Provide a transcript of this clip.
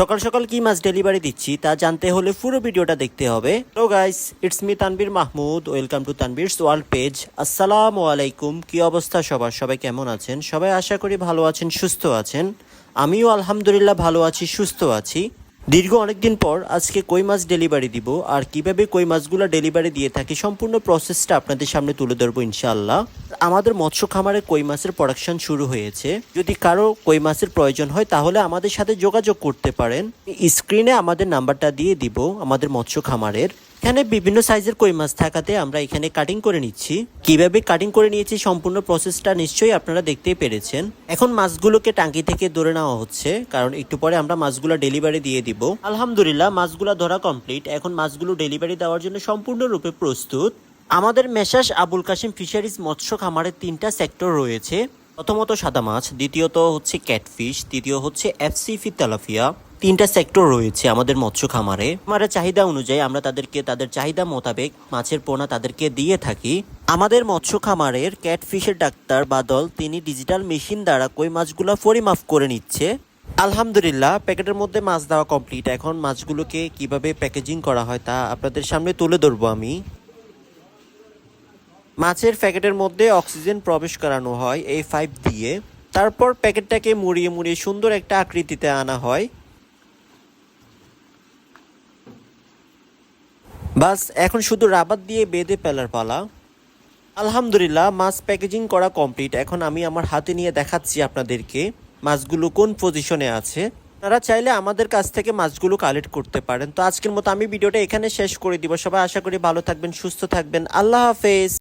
সকাল সকাল কি মাছ ডেলিভারি দিচ্ছি তা জানতে হলে পুরো ভিডিওটা দেখতে হবে। তো guys it's me Tanvir Mahmud welcome to Tanvir's world page আসসালামু আলাইকুম, কি অবস্থা সবার? সবাই কেমন আছেন? সবাই আশা করি ভালো আছেন, সুস্থ আছেন। আমিও আলহামদুলিল্লাহ ভালো আছি, সুস্থ আছি। দীর্ঘ অনেকদিন পর আজকে কই মাছ ডেলিভারি দিব আর কীভাবে কই মাছগুলো ডেলিভারি দিয়ে থাকি সম্পূর্ণ প্রসেসটা আপনাদের সামনে তুলে ধরবো ইনশাআল্লাহ। আমাদের মৎস্য খামারে কই মাছের প্রোডাকশন শুরু হয়েছে। যদি কারও কই মাছের প্রয়োজন হয় তাহলে আমাদের সাথে যোগাযোগ করতে পারেন। স্ক্রিনে আমাদের নাম্বারটা দিয়ে দিব আমাদের মৎস্য খামারের। এখানে বিভিন্ন সাইজের কই মাছ থাকাতে আমরা এখানে কাটিং করে নিচ্ছি। কীভাবে কাটিং করে নিয়েছি সম্পূর্ণ প্রসেসটা নিশ্চয়ই আপনারা দেখতেই পেরেছেন। এখন মাছগুলোকে টাঙ্কি থেকে ধরে নেওয়া হচ্ছে, কারণ একটু পরে আমরা মাছগুলো ডেলিভারি দিয়ে দিব। আলহামদুলিল্লাহ, মাছগুলো ধরা কমপ্লিট এখন মাছগুলো ডেলিভারি দেওয়ার জন্য সম্পূর্ণরূপে প্রস্তুত। আমাদের মেশাস আবুল কাশিম ফিশারিজ মৎস্য খামারের তিনটা সেক্টর রয়েছে। প্রথমত সাদা মাছ, দ্বিতীয়ত হচ্ছে ক্যাটফিশ তৃতীয় হচ্ছে এফসিফি তেলাফিয়া তিনটা সেক্টর রয়েছে আমাদের মৎস্য খামারে। আমাদের চাহিদা অনুযায়ী আমরা তাদেরকে, তাদের চাহিদা মোতাবেক মাছের পোনা তাদেরকে দিয়ে থাকি। আমাদের মৎস্য খামারের ক্যাটফিশের ডাক্তার বাদল, তিনি ডিজিটাল মেশিন দ্বারা কই মাছগুলো পরিমাপ করে নিচ্ছে। আলহামদুলিল্লাহ, প্যাকেটের মধ্যে মাছ দেওয়া কমপ্লিট এখন মাছগুলোকে কীভাবে প্যাকেজিং করা হয় তা আপনাদের সামনে তুলে ধরবো আমি। মাছের প্যাকেটের মধ্যে অক্সিজেন প্রবেশ করানো হয় এই ফাইভ দিয়ে। তারপর প্যাকেটটাকে মুড়িয়ে মুড়িয়ে সুন্দর একটা আকৃতিতে আনা হয়। বাস, এখন শুধু রাবার দিয়ে বেঁধে ফেলার পালা। আলহামদুলিল্লাহ, মাছ প্যাকেজিং করা কমপ্লিট। এখন আমি আমার হাতে নিয়ে দেখাচ্ছি আপনাদেরকে মাছগুলো কোন পজিশনে আছে। তারা চাইলে আমাদের কাছ থেকে মাছগুলো কালেক্ট করতে পারেন। তো আজকের মতো আমি ভিডিওটা এখানে শেষ করে দিব। সবাই আশা করি ভালো থাকবেন, সুস্থ থাকবেন। আল্লাহ হাফেজ।